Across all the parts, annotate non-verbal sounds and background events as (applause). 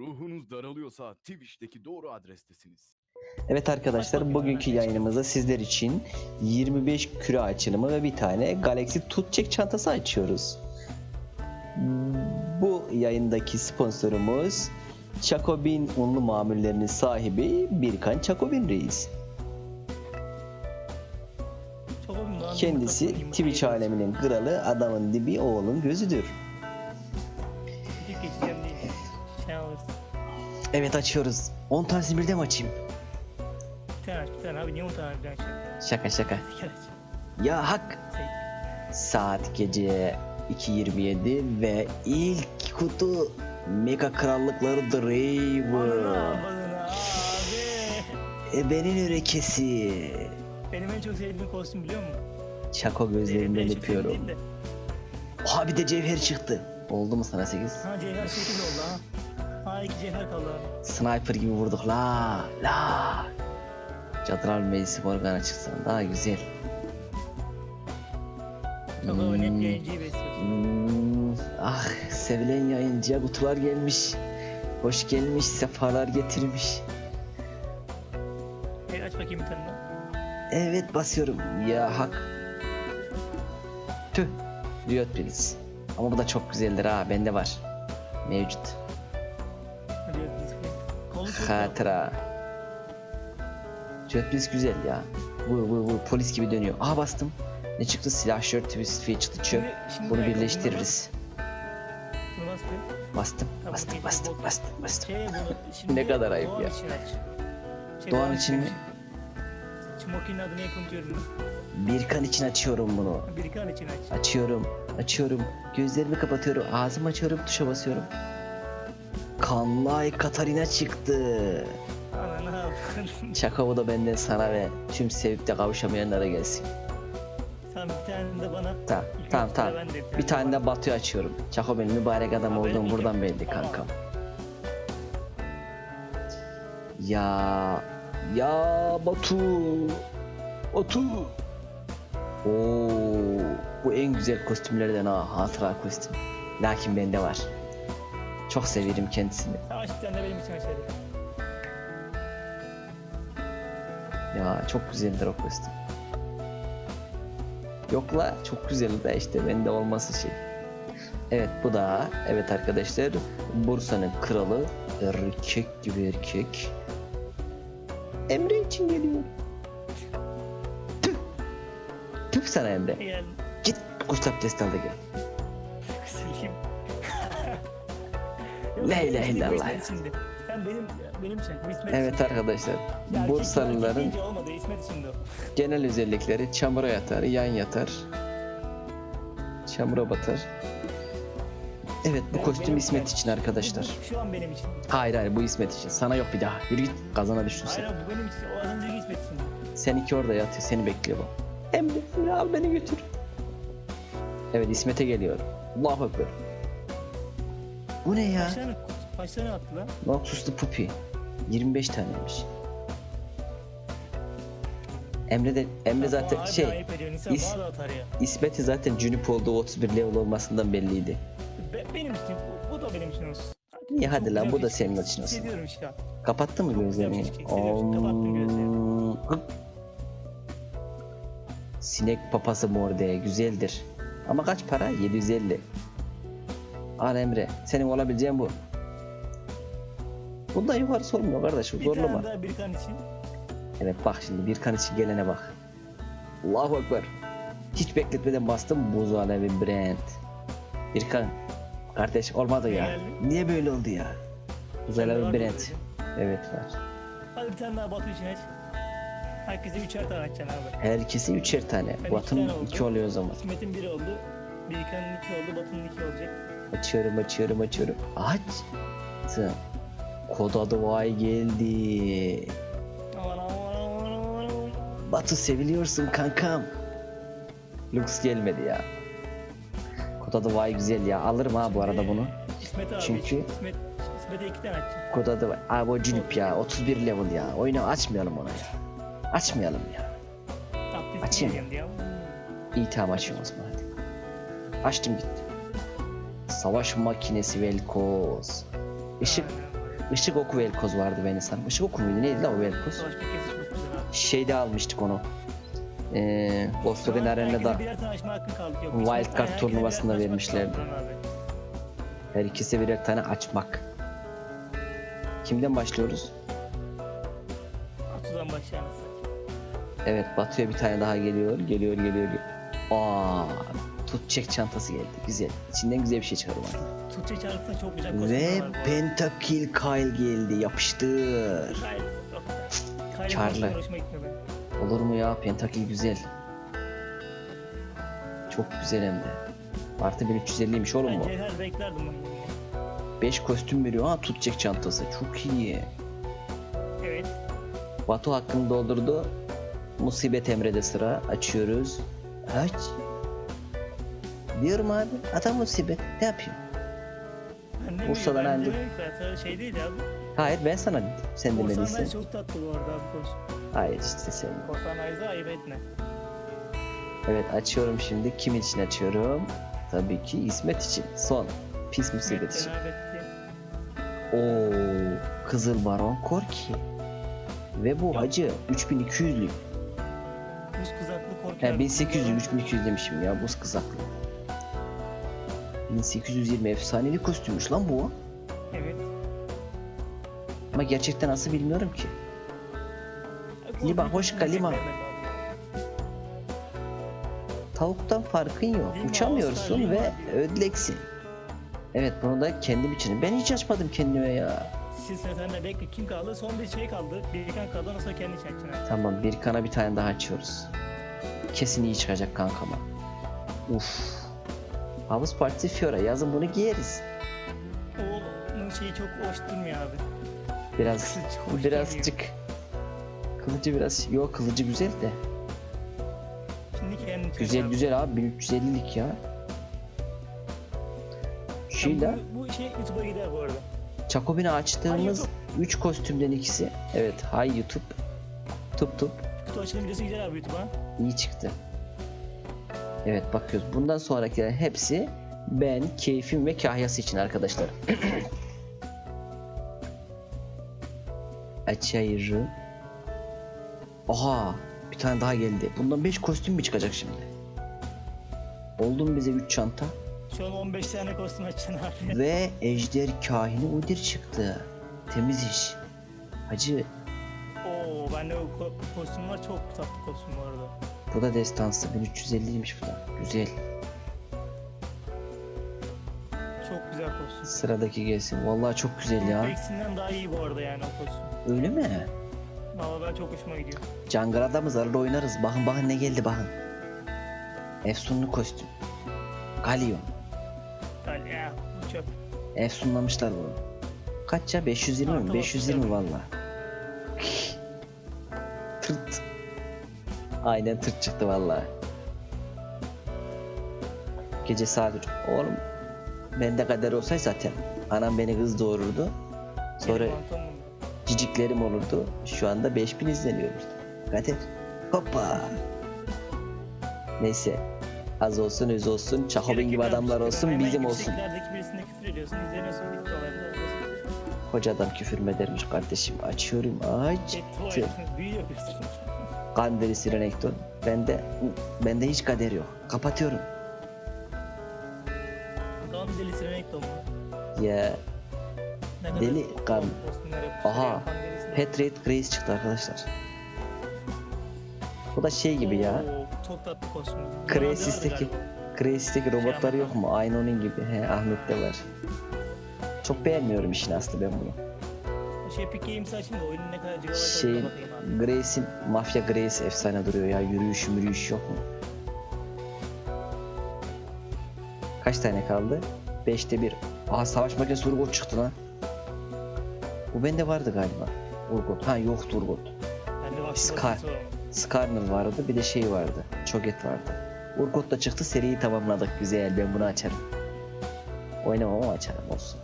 Ruhunuz daralıyorsa Twitch'teki doğru adrestesiniz. Evet arkadaşlar bugünkü yayınımızda sizler için 25 küre açılımı ve bir tane Galaxy Tutçek çantası açıyoruz. Bu yayındaki sponsorumuz Chacobin unlu mamullerinin sahibi Birkan Chacobin Reis. Kendisi Twitch aleminin kralı, adamın dibi, oğlun gözüdür. Evet açıyoruz. 10 tanesini birden mi açayım? Bir tane aç bir tane abi niye on tane birden aç? Şaka şaka. Ya hak. Saat gece 2.27 ve ilk kutu Mega Krallıkları Bana Draven. bana abi. Ebenin örekesi. Benim en çok sevdiğim kostüm biliyor musun? Benim gözlerinden sevdiğim öpüyorum. Oha bir de cevher çıktı. Oldu mu sana 8? Ha cevher 8 oldu ha. İki cevher kaldı. Sniper gibi vurduk la la. Cadılar Meclisi Morgana çıksın daha güzel. Çok Hmm. yayıncıyı besliyorsun. Hmm, ah sevilen yayıncıya kutular gelmiş. Hoş gelmiş, sefalar getirmiş. Hey, aç bakayım daha. Evet basıyorum. Ya hak. Tüh. Riot Prince. Ama bu da çok güzeldir ha. Bende var. Mevcut. Hatıra. Prince güzel ya. Vur vur vur. Polis gibi dönüyor. Aha bastım. Ne çıktı? Silah shirt twist şimdi Bunu birleştiririz. Bastım. Bastım bastım bastım bastım. Şey (laughs) şimdi Ne kadar ayıp ya. Şey, Doğan için mi? Smoke'in adını yapım diyorum. Birkan için açıyorum bunu. Bir kan için aç. Açıyorum, açıyorum. Gözlerimi kapatıyorum, ağzımı açıyorum, tuşa basıyorum. Kanlay Katarina çıktı. Ana ne (laughs) da benden sana ve tüm sevip de kavuşamayanlara gelsin. Tamam bir tane de bana. Tamam, tamam, tamam. de Bir tane de Batu'yu açıyorum. Çako benim mübarek adam olduğum buradan belli kankam. Ya, ya Batu. Batu. Oo, bu en güzel kostümlerden ha, hatıra kostüm. Lakin bende var. Çok severim kendisini. Bir tane de benim için aç hadi. Ya çok güzeldir o kostüm. Yok la çok güzel de işte bende olması şey. Evet bu da evet arkadaşlar Bursa'nın kralı erkek gibi erkek. Emre için geliyor. Tüh. Tüh sana Emre. Gel. Git kuş abdesti al da gel. La ilahe illallah. Sen benim benim için. İsmet Evet için. arkadaşlar Ya Bursalıların genel özellikleri çamura yatar, yan yatar. Çamura batar. Evet bu kostüm İsmet için arkadaşlar. Şu an benim için. Hayır hayır bu İsmet için. Sana yok bir daha. Yürü git kazana düştün sen. Hayır bu benim için. O az önceki İsmet için. Seninki orada yatıyor seni bekliyor bu. Emre, Emre al beni götür. Evet İsmet'e geliyor. Allahu Ekber. Bu ne ya? Kaç tane, kaç tane attı lan? Noxus'lu pupi. 25 taneymiş. Emre de Emre zaten Abi şey Ayıp ediyor. İnsan is- bana da atar ya. İsmet'i zaten Junip olduğu 31 level olmasından belliydi. Be- benim için. Bu, bu da benim için olsun. İyi hadi lan bu da şey. senin için olsun. Hissediyorum. Kapattın mı Çok gözlerini? şey, hissediyorum. Kapattım gözlerimi. Om. Sinek papası morde güzeldir. Ama kaç para? 750. Al Emre. Senin olabileceğin bu. Bundan yukarısı olmuyor kardeşim. Bir Zorlama. tane daha bir kan için. Evet bak şimdi bir kan için gelene bak. Allahu Ekber. Hiç bekletmeden bastım Buz Alevi Brand. Bir kan. Kardeş olmadı ya. Geldi. Niye böyle oldu ya? Buz Sende Alevi var mı Brand. öyle? Evet var. Hadi bir tane daha Batu için aç. Herkese üçer tane açacaksın abi. Herkesi üçer tane. Ben iki Batın tane iki oluyor o zaman. İsmet'in biri oldu. Bilkan'ın iki oldu. Batu'nun iki olacak. Açıyorum açıyorum açıyorum. Aç. Kod adı vay geldi. Aman aman aman aman aman. Batu seviliyorsun kankam. Lux gelmedi ya. Kod adı vay güzel ya. Alırım ha bu arada bunu. İsmet abi. Çünkü- İsmet, İsmet'e iki tane açacağım. Kod adı vay. Abi o cünüp ya. 31 level ya. Oyunu açmayalım ona ya. Açmayalım ya. Abdest Açayım. diye. İyi tamam açıyorum o zaman. Açtım gitti. Savaş makinesi Velkoz. Işık. Işık oku velkoz vardı beni sanırım. Işık oku muydu neydi la o velkoz? Şeyde almıştık onu. Ee, Volkswagen Arena'da herkese birer tane açma hakkın kaldı. Yok, Wild herkese Card birer turnuvasında vermişlerdi. her ikisi birer tane açmak. Kimden başlıyoruz? Atu'dan başlayalım. Evet Batu'ya bir tane daha geliyor. Geliyor geliyor. geliyor. Aa, tutacak çantası geldi. Güzel. İçinden güzel bir şey çıkardı bana. Türkçe çağrısında çok güzel kostümler Ve var. Pentakill Kyle geldi. Yapıştır. Kyle. Kyle'ın hoşuma gitmiyor benim. Olur mu ya? Pentakill güzel. Çok güzel hem de. Artı 1350'ymiş oğlum Ben bu. Cevher beklerdim bunu. yine. 5 kostüm veriyor. Ha tutacak çantası. Çok iyi. Evet. Batu hakkını doldurdu. Musibet Emre'de sıra. Açıyoruz. Aç. Diyorum abi. Adam musibet. Ne yapıyor? Ben de Bursa'dan ben ki, sana şey değil abi. Hayır ben sana dedim. Sen Korsan demediysen. Ayza çok tatlı bu arada abi kostüm. Hayır işte sen. Korsan Ayza ayıp etme. Evet açıyorum şimdi. Kim için açıyorum? Tabii ki İsmet için. Son. Pis musibet için. cenab etti. Oo, Kızıl Baron Korki. Ve bu hacı 3200'lük. Buz kızaklı korkuyor. He 1800 3200 demişim ya buz kızaklı. 1820 efsaneli kostümmüş lan bu. Evet. Ama gerçekten nasıl bilmiyorum ki. Lima, hoş kal, Lima. Tavuktan farkın yok. Lima, Uçamıyorsun ve Lima ödleksin. Evet bunu da kendim için. Ben hiç açmadım kendime ya. Siz sen senle bekle kim kaldı? Son bir şey kaldı. Bir kan kaldı sonra kendi çekeceksin. Tamam bir kana bir tane daha açıyoruz. Kesin iyi çıkacak kankama. Uf. Havuz partisi Fiora. Yazın bunu giyeriz. Onun şeyi çok hoş durmuyor abi. Biraz birazcık kılıcı biraz yok kılıcı güzel de. Şimdi Güzel abi. güzel abi 1350'lik ya. Şuyla Bu, bu şey YouTube'a gider bu arada. Jacobin'i Hay açtığımız YouTube. 3 kostümden ikisi. Evet hay YouTube. Tup tup Kutu açılım videosu gider abi YouTube'a. iyi çıktı. Evet bakıyoruz. Bundan sonrakilerin hepsi ben, keyfim ve kahyası için arkadaşlar. (clears throat) Açıyorum. Aha bir tane daha geldi. Bundan 5 kostüm mü çıkacak şimdi? Oldu mu bize 3 çanta? Şu an 15 tane kostüm açacaksın abi. Ve Ejder Kahini Udir çıktı. Temiz iş. Hacı Oo bende o ko- kostüm var çok tatlı kostüm arada. Bu da destansı 1350'ymiş bu da. Güzel. Çok güzel kostüm. Sıradaki gelsin. Vallahi çok güzel ya. Bexinden daha iyi bu arada yani o kostüm. Öyle mi? Valla ben çok hoşuma gidiyor. Cangara'da mı zararlı oynarız? Bakın bakın ne geldi bakın. Efsunlu kostüm. Galio. Gal ya bu çöp. Efsunlamışlar bunu. Kaç ya? 520 mi? Artı 520 bakacağım. valla. Tırt. Aynen tırt çıktı valla. Gece saat üç. Oğlum bende kader olsaydı zaten anam beni kız doğururdu. Sonra ciciklerim olurdu. Şu anda 5000 izleniyoruz. Kader. Hoppa. Neyse. Az olsun öz olsun. Çakobin gibi adamlar olsun bizim olsun. birisine küfür mü edermiş kardeşim? Açıyorum aç. Büyü. Kan derisi Renekton. Bende, bende hiç kader yok. Kapatıyorum. Kan delisi renk domu. Ya Ne Deli kan. Aha. Patriot Grace çıktı arkadaşlar. Bu da şey gibi ya. Oo, Çok tatlı kostüm. Crisis'teki Crisis'teki robotları yok mu? Aynı onun gibi. He Ahmet'te var. Çok beğenmiyorum işin aslı ben bunu. Şey Epic Games açayım da oyunun ne kadar gigabyte Şey olduğuna bakayım. Grace'in Mafya Grace efsane duruyor ya. Yürüyüş yürüyüş yok mu? Kaç tane kaldı? 5'te 1. Aha savaş makinesi Urgot çıktı lan. Bu bende vardı galiba. Urgot. Ha yoktu Urgot. Bende Scar. Skarner vardı bir de şey vardı. Çoget vardı. Urgot da çıktı seriyi tamamladık. Güzel ben bunu açarım. Oynamam ama açarım olsun.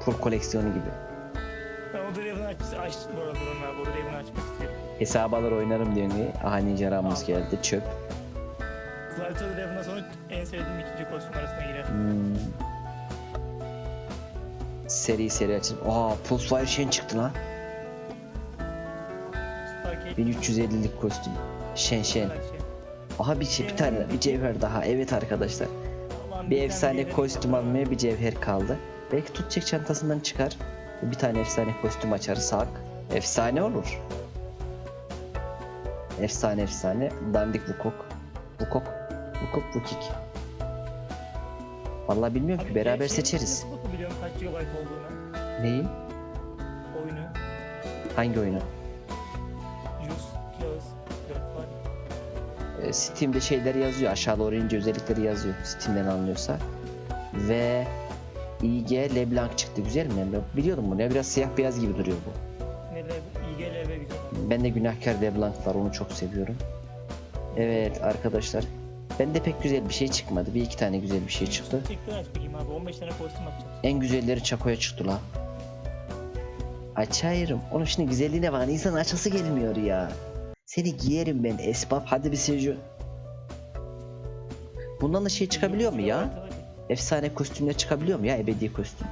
Full koleksiyonu gibi. Ben o Draven'ı aç, aç bu arada Duran abi. O Draven'ı açmak istiyorum. Hesap alır oynarım diyor ki. Ninja Ramos geldi çöp. Zalto Draven'dan sonra en sevdiğim ikinci kostüm arasına girer. Hmm. Seri seri açalım. Aa Pulsefire Shen çıktı lan. Et. 1350'lik kostüm. Shen Shen. Aha bir, şey, bir tane bir cevher daha. Evet arkadaşlar. Bir efsane kostüm almaya bir cevher kaldı. Belki tutacak çantasından çıkar. Bir tane efsane kostüm açarsak efsane olur. Efsane efsane. Dandik Wukong. Wukong. Wukong Wukik. Vallahi bilmiyorum ki beraber gerçeğini seçeriz. Nasıl kaç GB olduğunu? Neyin? Oyunu. Hangi oyunu? 100, 200, 4 var. Ee, Steam'de şeyler yazıyor. Aşağı doğru ince özellikleri yazıyor. Steam'den anlıyorsa. Ve IG LeBlanc çıktı. Güzel mi? Ben biliyordum bunu ya. Biraz siyah beyaz gibi duruyor bu. Ne de İGLB güzel. Ben de Günahkar LeBlanc var. Onu çok seviyorum. Evet arkadaşlar. Bende pek güzel bir şey çıkmadı. Bir iki tane güzel bir şey çıktı. Çıktı aç bakayım abi 15 tane kostüm atacağız. En güzelleri Çako'ya çıktı la. Açayırım. Onun şimdi güzelliğine bak. İnsan açası gelmiyor ya. Seni giyerim ben esbab. Hadi bir Seju. Bundan da şey çıkabiliyor mu ya? Efsane kostümler çıkabiliyor mu ya? Ebedi kostüm.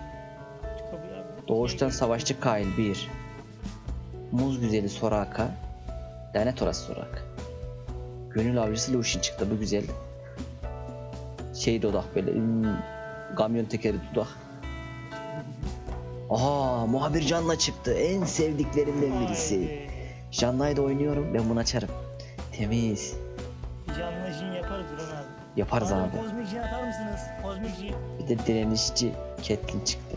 Çıkabiliyor abi. Doğuştan savaşçı Kail 1. Muz güzeli Soraka. Lanet orası Soraka. Gönül avcısı Lucian çıktı. Bu güzel. Şey dudak böyle. hmm, kamyon tekeri dudak. Aa muhabir Can'la çıktı. En sevdiklerimden birisi. Can'la da oynuyorum. Ben bunu açarım. Temiz. Yaparız Bana abi. Kozmik jin atar mısınız? Kozmik jin. Bir de direnişçi Catelyn çıktı.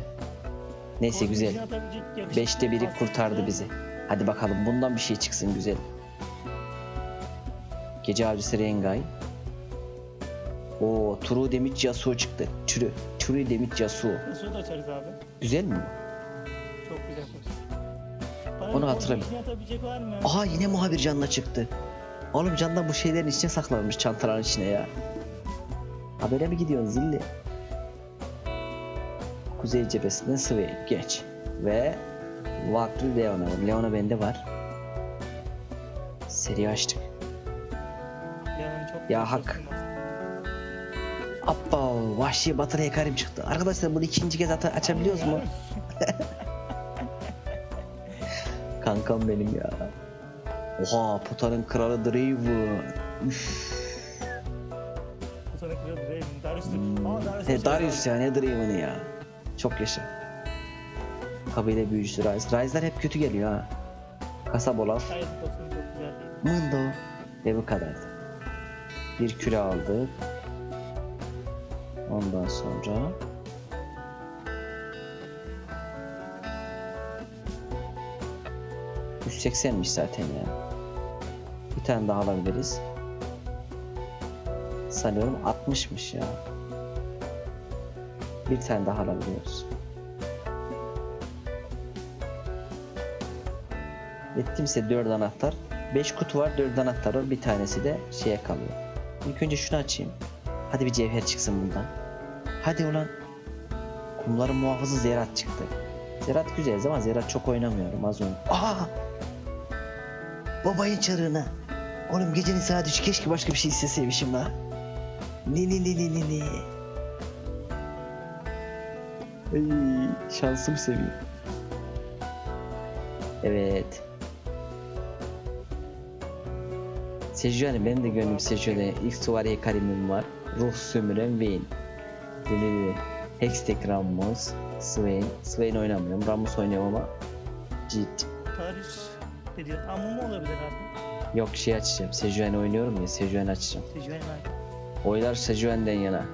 Neyse Kozmik güzel. atabilecek Beşte biri kurtardı bizi. Hadi bakalım bundan bir şey çıksın güzel. Gece avcısı Rengay. Oo, True Damage Yasuo çıktı. True, True Damage Yasuo. Nasıl da açarız abi. Güzel mi? Çok güzel. Bana Onu hatırlamıyorum. Aha yine muhabir canla çıktı. Oğlum candan bu şeylerin içine saklanmış çantaların içine ya. Habere mi gidiyorsun zilli? Kuzey cephesinden Swain geç. Ve Vakri Leona var. Leona bende var. Seri açtık. Yani Ya hak. Appa vahşi batır hekarim çıktı. Arkadaşlar bunu ikinci kez ata- açabiliyoruz mu? (laughs) Kankam benim ya. Oha Potanın kralı Draven. Üf. Darius. Darius ya ne Draven'ı ya. Çok yaşa. Kabile büyücüsü Ryze. Ryze'lar hep kötü geliyor ha. Kasap Olaf. Hayır kostüm çok güzel değil. Mundo. Ve bu kadardı. Bir küre aldık. Ondan sonra... ...180'miş zaten ya. Bir tane daha alabiliriz. Sanıyorum 60'mış ya. Bir tane daha alabiliyoruz. Ettimse 4 anahtar. 5 kutu var 4 anahtar var. Bir tanesi de şeye kalıyor. İlk önce şunu açayım. Hadi bir cevher çıksın bundan. Hadi ulan. Kumların muhafızı Zerat çıktı. Zerat güzel ama Zerat çok oynamıyorum az önce. Aa! Babayın çarığına. Oğlum gecenin saat 3 keşke başka bir şey isteseymişim la. Ni ni ni ni ni ni. Ay, şansım seviyor. Evet. Sejuani benim de gönlüm Sejuani. İlk Suvari Karim'im var. Ruh sömüren Vayne. Delili. Hextech Ramos. Swain. Swain oynamıyorum. Ramos oynuyorum ama. Ciddi. Darius dedi. Ama mı olabilir abi? Yok şey açacağım. Sejuani oynuyorum ya. Sejuani açacağım. Abi. Oylar Sejuani'den yana.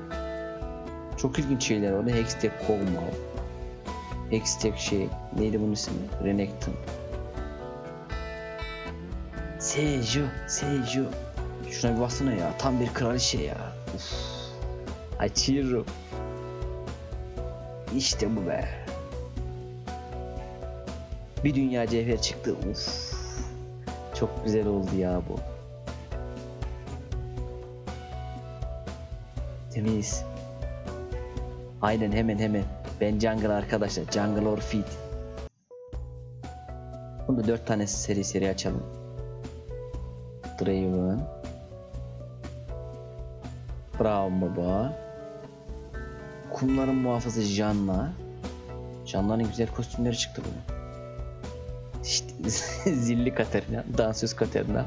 Çok ilginç şeyler orada. Hextech Kog'Maw. Hextech şey. Neydi bunun ismi? Renekton. Seju, Seju. Şuna bir baksana ya. Tam bir kraliçe ya. Uf. Açıyorum. İşte bu be. Bir dünya cevher çıktı. Uf. Çok güzel oldu ya bu. Temiz. Aynen hemen hemen. Ben jungle arkadaşlar. Jungle or feed. Bunu 4 tane seri seri açalım. Draven. Brown Baba. Kumların muhafızı Janna. Canların güzel kostümleri çıktı bunun. İşte (laughs) zilli Katerina, dansöz Katerina.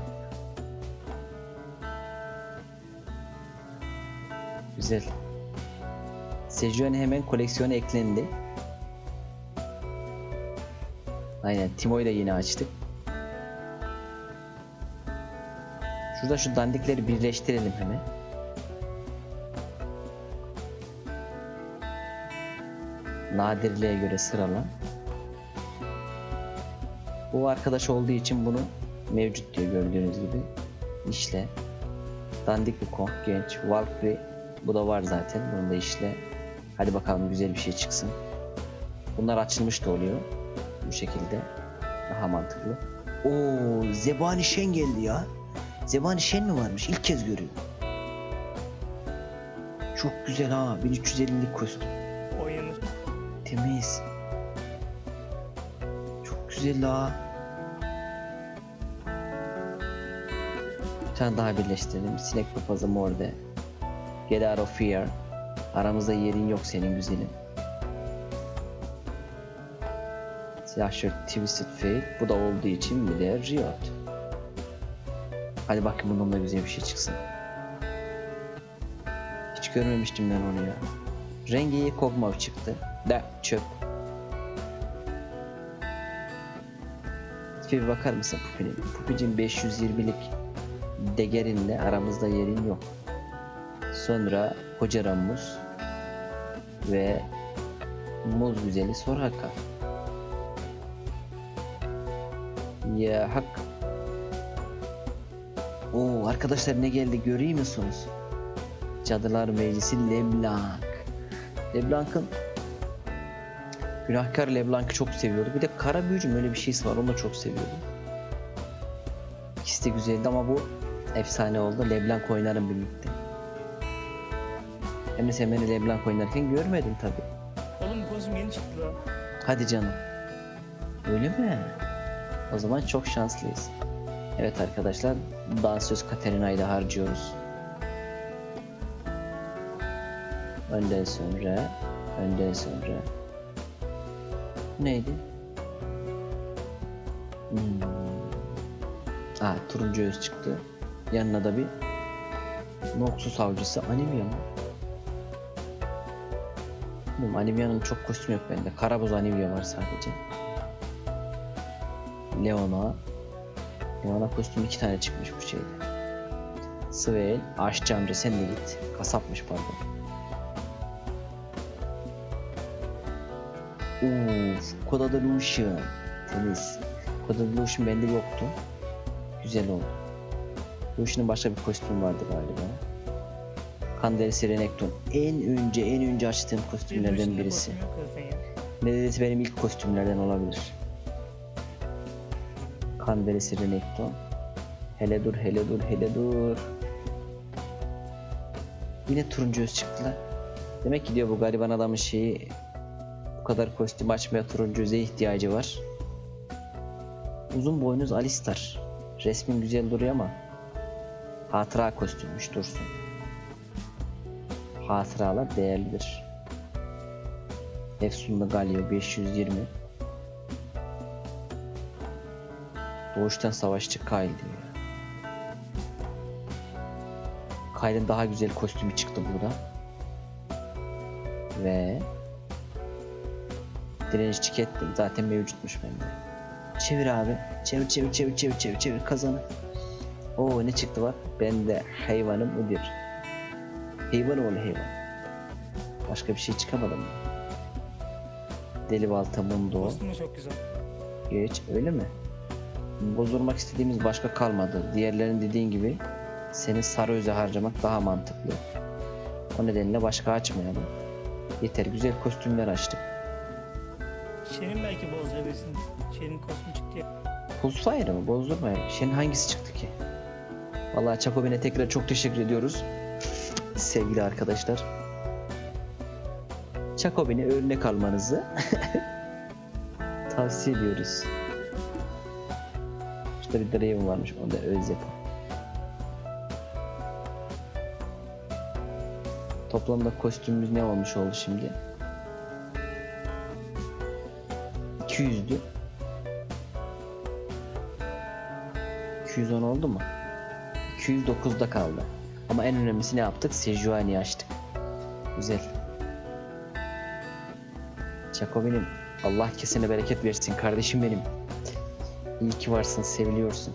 Güzel. Sejuani hemen koleksiyona eklendi. Aynen Timo'yu da yine açtık. Şurada şu dandikleri birleştirelim hemen. Nadirliğe göre sırala. Bu arkadaş olduğu için bunu mevcut diyor gördüğünüz gibi. İşle. Dandik bir Kong genç. Valkyrie bu da var zaten. Bunu da işle. Hadi bakalım güzel bir şey çıksın. Bunlar açılmış da oluyor. Bu şekilde. Daha mantıklı. Oo, Zebani Şen geldi ya. Zebani Şen mi varmış? İlk kez görüyorum. Çok güzel ha. 1350'lik kostüm. Oynanır. Temiz. Çok güzel ha. Bir tane daha birleştirelim. Sinek papazı morde. Get out of fear. Aramızda yerin yok senin güzelim. Siyah shirt Twisted Fate. Bu da olduğu için bir de Riot. Hadi bakayım bundan da güzel bir şey çıksın. Hiç görmemiştim ben onu ya. Rengi Kog'Maw çıktı. Da çöp. Bir bakar mısın Pupi'nin? Pupi'cin 520'lik degerinle aramızda yerin yok. Sonra Koca Ramus ve Muz Güzeli Soraka. Ya hak. Oo arkadaşlar ne geldi görüyor musunuz? Cadılar Meclisi Leblanc. Leblanc'ın Günahkar Leblanc'ı çok seviyordu. Bir de Kara Büyücü öyle bir şeysi var onu da çok seviyordu. İkisi de güzeldi ama bu efsane oldu. Leblanc oynarım birlikte. Hem de sen beni Leblanc oynarken görmedin tabi. Oğlum bu kostüm yeni çıktı lan. Hadi canım. Öyle mi? O zaman çok şanslıyız. Evet arkadaşlar, dansöz Katerina'yı da harcıyoruz. Önden sonra, önden sonra. Neydi? Hmm. Aa, turuncu öz çıktı. Yanına da bir Noxus avcısı Anivia mı? Bilmiyorum, Anivia'nın çok kostüm yok bende. Karabuz Anivia var sadece. Leona. Leona kostüm iki tane çıkmış bu şeyde. Swain, Aşçı amca sen de git. Kasapmış pardon. Uff, Koda da Lucian. Temiz. Koda da Lucian bende yoktu. Güzel oldu. Lucian'ın başka bir kostümü vardı galiba. Kandelisi Renekton. En önce en önce açtığım kostümlerden birisi. Neredeyse benim ilk kostümlerden olabilir. Kan derisi Renekton. Hele dur, hele dur, hele dur. Yine turuncu öz çıktılar. Demek ki diyor bu gariban adamın şeyi bu kadar kostüm açmaya turuncu öze ihtiyacı var. Uzun boynuz Alistar. Resmin güzel duruyor ama hatıra kostümmüş dursun. Hatıralar değerlidir. Efsunlu Galio 520 Doğuştan savaşçı Kyle diyor. Kyle'ın daha güzel kostümü çıktı burada. Ve direnişçi Catelyn zaten mevcutmuş bende. Çevir abi. Çevir çevir çevir çevir çevir çevir kazanı. Oo ne çıktı bak. Bende hayvanım Udyr. Hayvan oğlu hayvan. Başka bir şey çıkamadı mı? Deli balta mundo. Kostümü çok güzel. Geç öyle mi? Bozulmak istediğimiz başka kalmadı. Diğerlerin dediğin gibi senin sarı öze harcamak daha mantıklı. O nedenle başka açmayalım. Yeter güzel kostümler açtık. Şen'in belki bozdurabilirsin. Şen'in kostümü çıktı ya. Pulsfire mı? Bozdurmayalım. Senin hangisi çıktı ki? Vallahi Çakobin'e tekrar çok teşekkür ediyoruz. Sevgili arkadaşlar. Çakobin'e örnek almanızı (laughs) tavsiye ediyoruz. Şurada bir Draven varmış. Onu da öz yapın. Toplamda kostümümüz ne olmuş oldu şimdi? 200'dü. 210 oldu mu? 209'da kaldı. Ama en önemlisi ne yaptık? Sejuani'yi açtık. Güzel. Jacobin'im Allah kesene bereket versin kardeşim benim. İyi ki varsın, seviliyorsun.